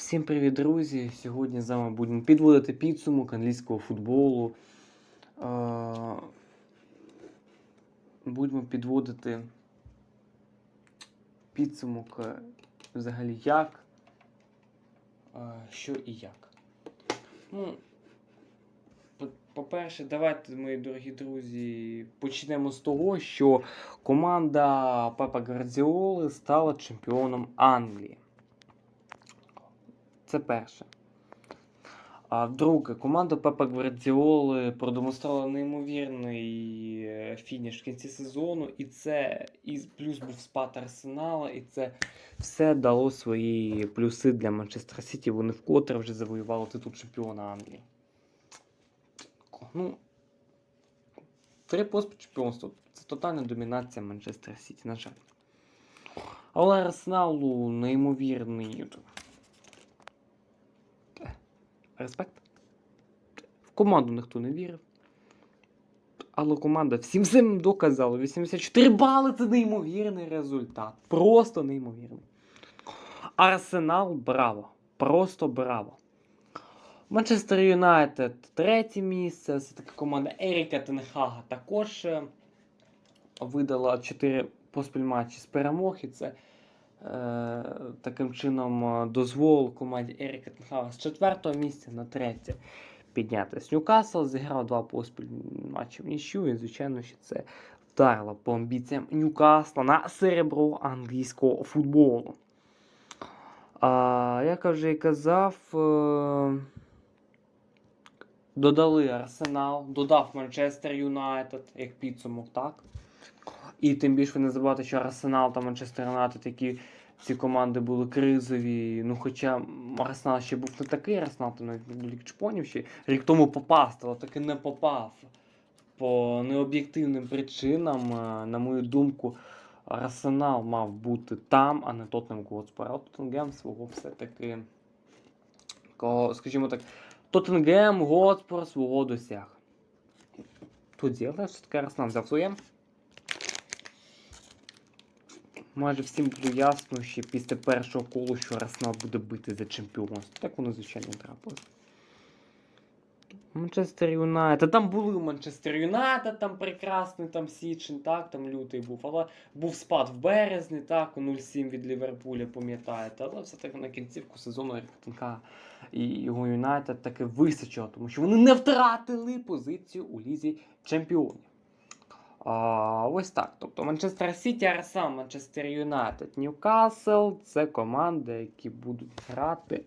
Всім привіт, друзі! Сьогодні з вами будемо підводити підсумок англійського футболу. Будемо підводити підсумок е, взагалі як, е, що і як. Ну, по- по-перше, давайте, мої дорогі друзі, почнемо з того, що команда Пепа Гвардіоли стала чемпіоном Англії. Це перше. А друге, команда Пепа Гвардіоли продемонструвала неймовірний е, фініш в кінці сезону, і це і плюс був спад Арсенала, і це все дало свої плюси для Манчестер Сіті. Вони вкотре вже завоювали титул чемпіона Англії. Ну, три поспіль чемпіонства. Це тотальна домінація Манчестер Сіті, на жаль. Але Арсеналу неймовірний. Респект. В команду ніхто не вірив. Але команда всім цим доказала. 84 бали це неймовірний результат. Просто неймовірний. Арсенал браво. Просто браво. Манчестер Юнайтед третє місце. Це така команда Еріка Тенхага також е, видала 4 поспіль матчі з перемог. І це таким чином е, дозволило команді Еріка Тенхага з четвертого місця на третє піднятися. Ньюкасл зіграв два поспіль матчі в нічю, і, звичайно, що це вдарило по амбіціям Ньюкасла на серебро англійського футболу. А, як я вже і казав, е, додали Арсенал, додав Манчестер Юнайтед як підсумок, так? І тим більше не забувайте, що Арсенал та Манчестер Юнайтед, які ці команди були кризові. Ну, хоча Арсенал ще був не такий, Арсенал там навіть Ліг ще рік тому попасти, але таки не попав. По необ'єктивним причинам, е, на мою думку, Арсенал мав бути там, а не Тоттенхем Готспор. А Тоттенгем свого все-таки, ко- скажімо так, Тоттенгем Готспор свого досяг. Тоді, але все-таки Арсенал взяв своє. Майже всім було ясно, що після першого колу, що Арсенал буде бити за чемпіонство. Так воно, звичайно, трапилось. Манчестер Юнайтед. Там були Манчестер Юнайтед, там прекрасний там Січень, так, там лютий був. Але був спад в березні, так, у 0-7 від Ліверпуля, пам'ятаєте. Але все-таки на кінцівку сезону Ріктенка і його Юнайтед таки височило, тому що вони не втратили позицію у лізі чемпіонів. А, ось так. Тобто Манчестер Сіті, Арсенал, Манчестер Юнайтед, Ньюкасл це команди, які будуть грати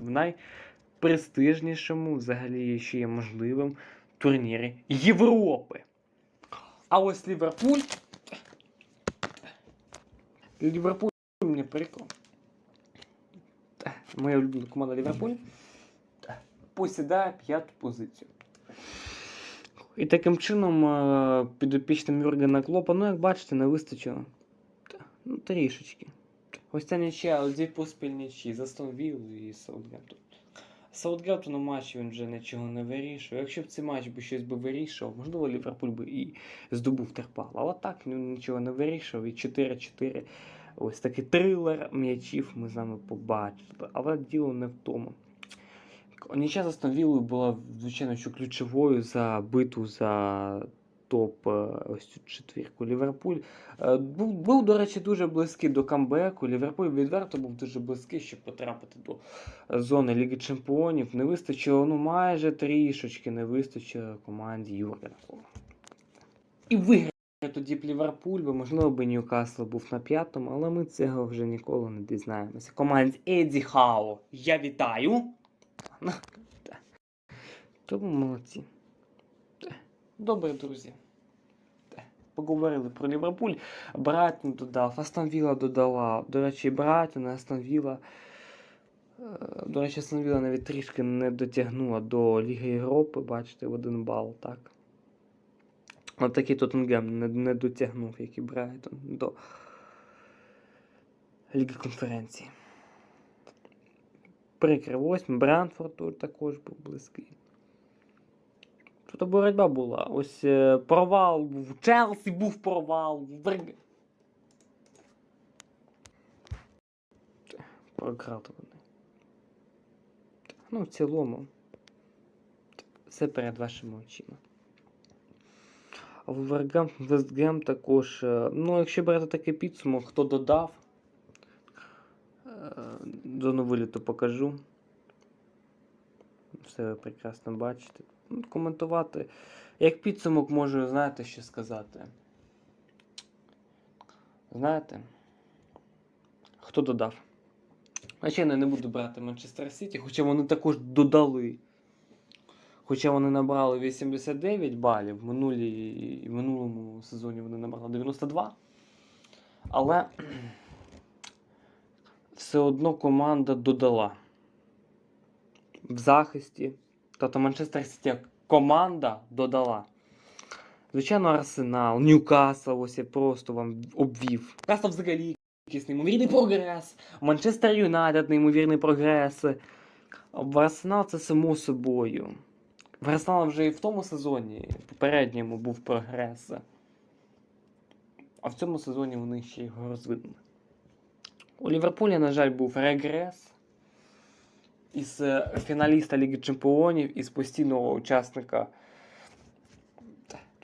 в найпрестижнішому, взагалі, ще є можливим турнірі Європи. А ось Ліверпуль. Ліверпуль мені прикол. Моя улюблена команда Ліверпуль посідає п'яту позицію. І таким чином е, підопічним Юргена Клопа, ну як бачите, не вистачило. Та, Ну, трішечки. Ось ця нічия, дві поспіль нічі, за Астон і Саутгемптон. Саутгемптон у матчі він вже нічого не вирішує. Якщо б цей матч би щось би вирішував, можливо, Ліверпуль би і здобув терпал. Але так він нічого не вирішував. І 4-4. Ось такий трилер м'ячів ми з вами побачили. Але діло не в тому. Нічия з Астон була, звичайно, що ключовою за битву за топ е, ось цю четвірку. Ліверпуль е, був, був, до речі, дуже близький до камбеку. Ліверпуль відверто був дуже близький, щоб потрапити до зони Ліги Чемпіонів. Не вистачило, ну майже трішечки не вистачило команді Юргена. І виграє тоді б Ліверпуль, бо можливо би Ньюкасл був на п'ятому, але ми цього вже ніколи не дізнаємося. Команді Еді Хао. Я вітаю. Тому молодці. Так. Добре, друзі. Поговорили про Ліверпуль. Брайтон додав, Астон Вілла додала. До речі, Брайтон, Астон Вілла. е, До речі, Астон навіть трішки не дотягнула до Ліги Європи, бачите, в один бал, так. От такий Тоттенгем не, не дотягнув, як і Брайтон, до Ліги конференції. Прикре восьмий. Брянфорд тут також був близький. Тут боротьба була. Ось е, провал. В Челсі був провал. Програли вони. Ну, в цілому. Все перед вашими очима. Вулвергемптон, Вестгем також. е, Ну, якщо брати такий підсумок, хто додав. Зону виліту покажу. Все ви прекрасно бачите. Ну, Коментувати. Як підсумок можу, знаєте, що сказати. Знаєте, хто додав? Звичайно, не буду брати Манчестер Сіті, хоча вони також додали. Хоча вони набрали 89 балів, в минулому сезоні вони набрали 92. Але все одно команда додала в захисті. Тобто Манчестер Сіті як команда додала. Звичайно, Арсенал, Ньюкасл, ось я просто вам обвів. Касл взагалі якийсь неймовірний прогрес. Манчестер Юнайтед неймовірний прогрес. В Арсенал це само собою. В Арсенал вже і в тому сезоні, в попередньому, був прогрес. А в цьому сезоні вони ще його розвинули. У Ліверпуля, на жаль, був регрес. Із е, фіналіста Ліги Чемпіонів, із постійного учасника.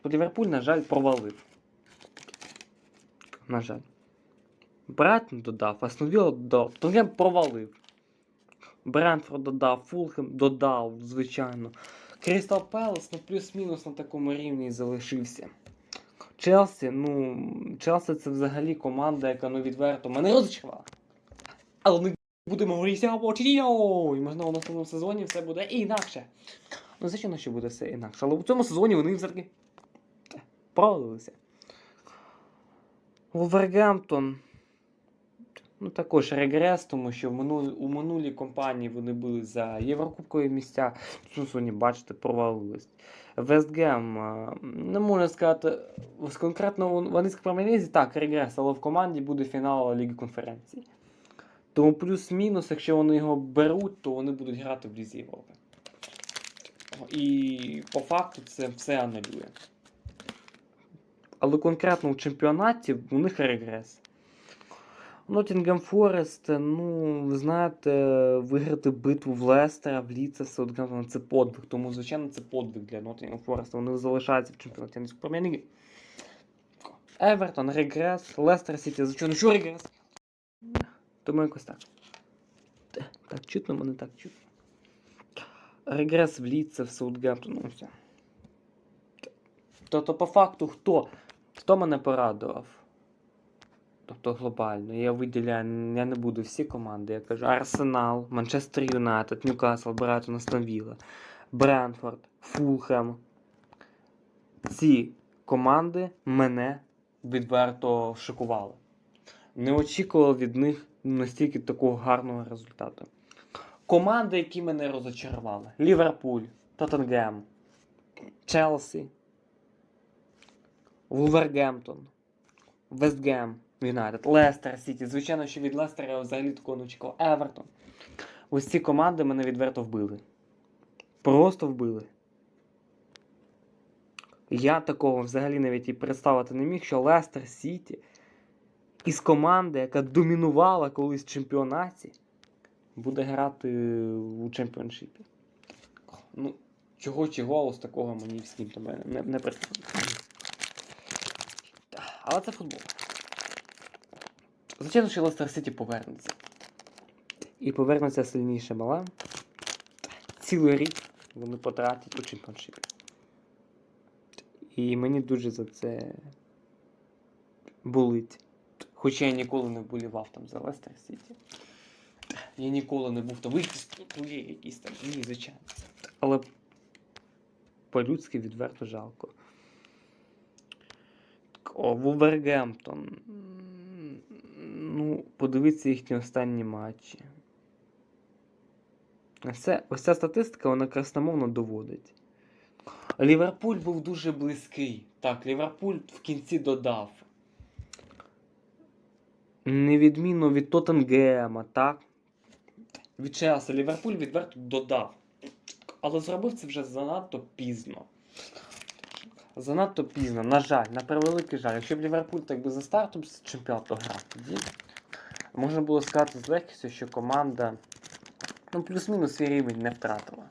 Ліверпуль, на жаль, провалив. На жаль. Брайтон додав, Астон Вілла додав, Тоттенхем провалив. Брентфорд додав, Фулхем додав, звичайно. Крістал Пелес, ну плюс-мінус на такому рівні залишився. Челсі, ну, Челсі це взагалі команда, яка ну відверто мене розчарувала. Але ми будемо говорити або І можливо в наступному сезоні все буде інакше. Ну, звичайно, що буде все інакше. Але у цьому сезоні вони все-таки провалилися. Вулвергемптон. Ну, також регрес, тому що в минулі, у минулій компанії вони були за Єврокубкові місця. В цьому сезоні, бачите, провалились. Вестгем, не можна сказати, конкретно в англійській прем'єр-лізі так, регрес, але в команді буде фінал Ліги конференцій. Тому плюс-мінус, якщо вони його беруть, то вони будуть грати в Лізі Європи. І по факту це все анулює. Але конкретно в чемпіонаті у них регрес. Ноттінгем Форест, ну, ви знаєте, виграти битву в Лестера, в Ліце, Саутгемптона це подвиг. Тому, звичайно, це подвиг для Ноттінгем Фореста. Вони залишаються в чемпіонаті англійської прем'єр-ліги. Евертон, регрес, Лестер Сіті, звичайно, що регрес? Тому якось так. Так чутно, мене так чутно. Регрес в Ліце, в Саутгемптон, ну все. Тобто, по факту, хто? Хто мене порадував? Тобто глобально. Я виділяю, я не буду всі команди. Я кажу Арсенал, Манчестер Юнайтед, Ньюкасл, Брайтон, Астон Вілла, Брентфорд, Фулхем. Ці команди мене відверто шокували. Не очікував від них настільки такого гарного результату. Команди, які мене розочарували: Ліверпуль, Тоттенгем, Челсі, Вулвергемптон, Вестгем, Юнайтед, Лестер Сіті. Звичайно, що від Лестера я взагалі такого не очікував. Евертон. Ось ці команди мене відверто вбили. Просто вбили. Я такого взагалі навіть і представити не міг, що Лестер Сіті із команди, яка домінувала колись в чемпіонаті, буде грати у чемпіоншипі. Ну, чого чого, ось такого мені всім не, не представить. Але це футбол. Звичайно, що Лестер Сіті повернеться. І повернеться сильніше мала. Цілий рік вони потратять у чемпіоншипі. І мені дуже за це болить. Хоча я ніколи не вболівав там за Лестер Сіті. Я ніколи не був там вихід, якісь там, ні, звичайно. Але по-людськи відверто жалко. О, Вулвергемптон. Ну, подивіться їхні останні матчі. Це, ось ця статистика, вона красномовно доводить. Ліверпуль був дуже близький. Так, Ліверпуль в кінці додав. Невідмінно від Тоттенгема, так? Від Челсі Ліверпуль відверто додав. Але зробив це вже занадто пізно. Занадто пізно, на жаль, на превеликий жаль. Якщо б Ліверпуль так би за стартом з чемпіонату грав, тоді можна було сказати з легкістю, що команда ну, плюс-мінус свій рівень не втратила.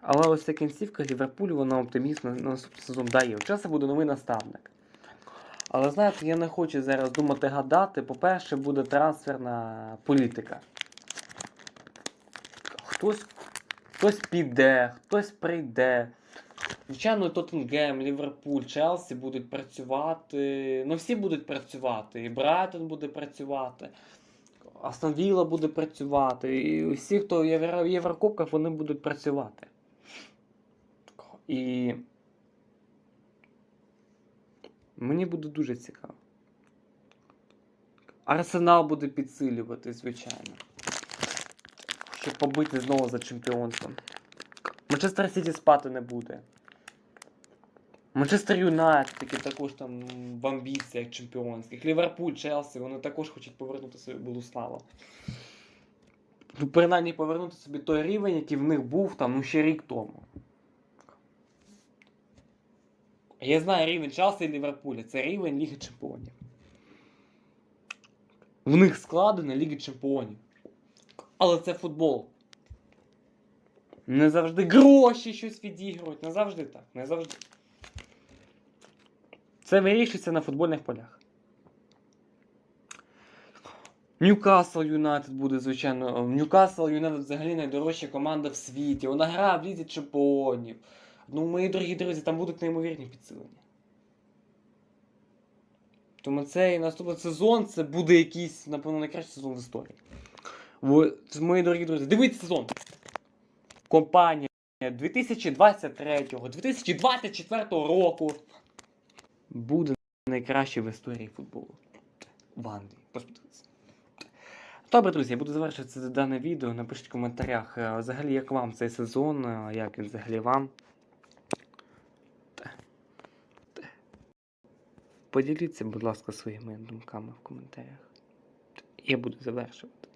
Але ось ця кінцівка Ліверпулю, вона оптиміст на, на наступний сезон дає. У часу буде новий наставник. Але знаєте, я не хочу зараз думати гадати. По-перше, буде трансферна політика. Хтось, хтось піде, хтось прийде. Звичайно, Тоттенгем, Ліверпуль, Челсі будуть працювати. Ну, всі будуть працювати. І Брайтон буде працювати. Астон Вілла буде працювати. І всі, хто в Єврокубках, вони будуть працювати. І мені буде дуже цікаво. Арсенал буде підсилювати, звичайно. Щоб побити знову за чемпіонством. Манчестер Сіті спати не буде. Манчестер Юнайтед, які також там в амбіціях чемпіонських. Ліверпуль, Челсі, вони також хочуть повернути собі булу славу. Ну, принаймні повернути собі той рівень, який в них був там ну, ще рік тому. Я знаю рівень Челсі і Ліверпуля. Це рівень Ліги Чемпіонів. В них складена Ліга Чемпіонів. Але це футбол. Не завжди гроші щось відігрують. Не завжди так. Не завжди. Це вирішується на футбольних полях. Ньюкасл Юнайтед буде, звичайно. Ньюкасл Юнайтед взагалі найдорожча команда в світі. Вона грає в лізі чемпіонів. Ну, мої дорогі друзі, там будуть неймовірні підсилення. Тому цей наступний сезон це буде якийсь, напевно, найкращий сезон в історії. Ви, мої дорогі друзі, дивіться сезон. Компанія 2023-2024 року буде найкращий в історії футболу. В Англії. Посподивіться. Добре, друзі, я буду завершувати дане відео. Напишіть в коментарях, е, взагалі, як вам цей сезон, е, як він взагалі вам. Поділіться, будь ласка, своїми думками в коментарях. Я буду завершувати.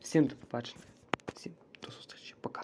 Всім до побачення. Всім до зустрічі. Пока.